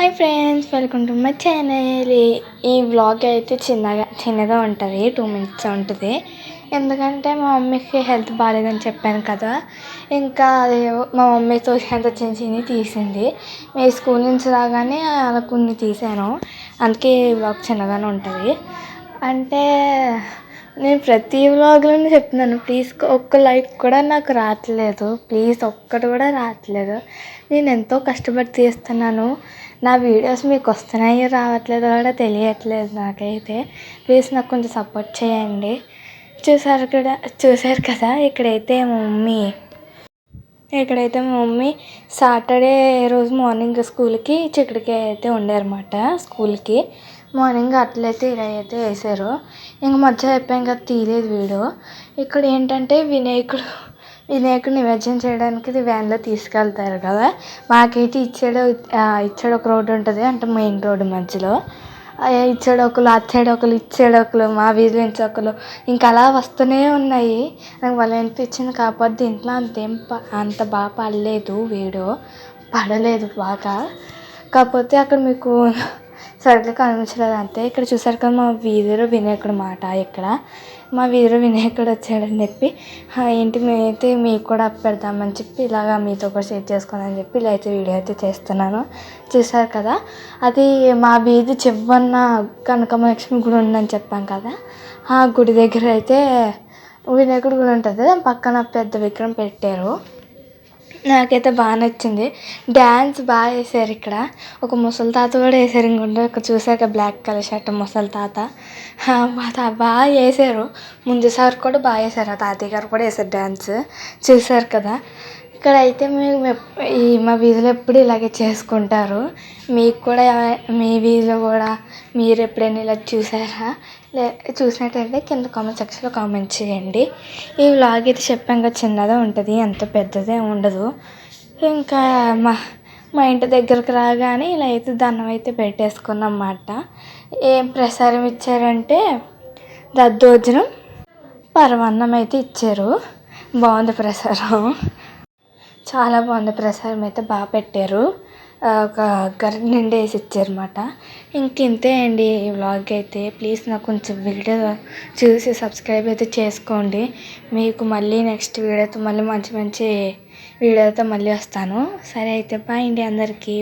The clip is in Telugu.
Hi friends welcome to my channel ఈ వ్లాగ్ అయితే చిన్నగా చిన్నగా ఉంటుంది టూ మినిట్స్ ఉంటుంది. ఎందుకంటే మా మమ్మీకి హెల్త్ బాగాలేదని చెప్పాను కదా. ఇంకా మా మమ్మీ తోచినంత చిన్న చిన్నవి తీసింది. మీ స్కూల్ నుంచి రాగానే అలా కొన్ని తీసాను. అందుకే ఈ వ్లాగ్ చిన్నగానే ఉంటుంది. అంటే నేను ప్రతి వ్లాగ్లోనే చెప్తున్నాను ప్లీజ్ ఒక్క లైక్ కూడా నాకు రావట్లేదు. ప్లీజ్ ఒక్కటి కూడా రావట్లేదు. నేను ఎంతో కష్టపడి తీస్తున్నాను. నా వీడియోస్ మీకు వస్తున్నాయో రావట్లేదో కూడా తెలియట్లేదు నాకైతే. ప్లీజ్ నాకు కొంచెం సపోర్ట్ చేయండి. చూసారు కూడా చూసారు కదా ఇక్కడైతే మమ్మీ ఇక్కడైతే మా మమ్మీ సాటర్డే రోజు మార్నింగ్ స్కూల్కి చిక్కుడుకాయ అయితే వండారన్నమాట స్కూల్కి. మార్నింగ్ అట్లయితే ఇలా అయితే వేసారు ఇంక మధ్య అయిపోయాం కదా తీయలేదు వీడు. ఇక్కడ ఏంటంటే వినాయకుడు వినాయకుడు నిమజ్జనం చేయడానికి ఇది వ్యాన్లో తీసుకెళ్తారు కదా. మాకైతే ఇచ్చాడు ఇచ్చాడు ఒక రోడ్డు ఉంటుంది అంటే మెయిన్ రోడ్డు మధ్యలో. ఇచ్చాడు ఒకరు అటు సైడ్ ఒకరు ఇటు సైడ్ ఒకరు మా వీధి నుంచి ఒకరు ఇంకా అలా వస్తూనే ఉన్నాయి. నాకు భలే అనిపించింది కాకపోతే దీంట్లో అంతేం ప అంత బాగా పడలేదు వీడియో పడలేదు బాగా. కాకపోతే అక్కడ మీకు సరిగ్గా కనిపించలేదు అంతే ఇక్కడ చూసారు కదా మా వీధిలో వినాయకుడు మాట ఇక్కడ. మా వీధిలో వినాయకుడు వచ్చాడని చెప్పి ఏంటి మేమైతే మీకు కూడా పెడదామని చెప్పి ఇలాగా మీతో కూడా షేర్ చేసుకోవాలని చెప్పి ఇలా అయితే వీడియో అయితే చేస్తున్నాను. చూసారు కదా? అది మా వీధి చివరన కనకమలక్ష్మి గుడి ఉందని చెప్పాం కదా? ఆ గుడి దగ్గర అయితే వినాయకుడి గుడి ఉంటుంది. పక్కన పెద్ద విగ్రహం పెట్టారు. నాకైతే బాగా నచ్చింది. డ్యాన్స్ బాగా వేసారు ఇక్కడ. ఒక ముసలి తాత కూడా వేసారు ఇంకొంటే ఇక్కడ చూసాక బ్లాక్ కలర్ షర్ట్ ముసలి తాత. తాత బాగా వేసారు ముందు సార్ కూడా బాగా వేసారు ఆ తాతయ్య గారు కూడా వేసారు డ్యాన్స్ చూసారు కదా. ఇక్కడ అయితే మేము ఈ మా వీధిలో ఎప్పుడు ఇలాగే చేసుకుంటారు. మీకు కూడా మీ వీధిలో కూడా మీరు ఎప్పుడైనా ఇలా చూసారా? లే చూసినట్టయితే కింద కామెంట్ సెక్షన్లో కామెంట్ చేయండి. ఈ వ్లాగ్ అయితే చెప్పాం కదా చిన్నదే ఉంటుంది అంత పెద్దదే ఉండదు. ఇంకా మా మా ఇంటి దగ్గరకు రాగానే ఇలా అయితే దండం అయితే పెట్టేసుకున్నాం అన్నమాట ఏం ప్రసారం ఇచ్చారంటే దద్దోజనం పరమాన్నం అయితే ఇచ్చారు. బాగుంది ప్రసారం చాలా బాగుంది. ప్రసాదం అయితే బాగా పెట్టారు. ఒక గర్ని నిండా వేసి ఇచ్చారన్నమాట. ఇంక ఇంతే అండి ఈ వ్లాగ్ అయితే. ప్లీజ్ నాకు కొంచెం వీడియో చూసి సబ్స్క్రైబ్ అయితే చేసుకోండి. మీకు మళ్ళీ నెక్స్ట్ వీడియోతో మళ్ళీ మంచి మంచి వీడియోతో మళ్ళీ వస్తాను. సరే అయితే బాయ్ అండి అందరికీ.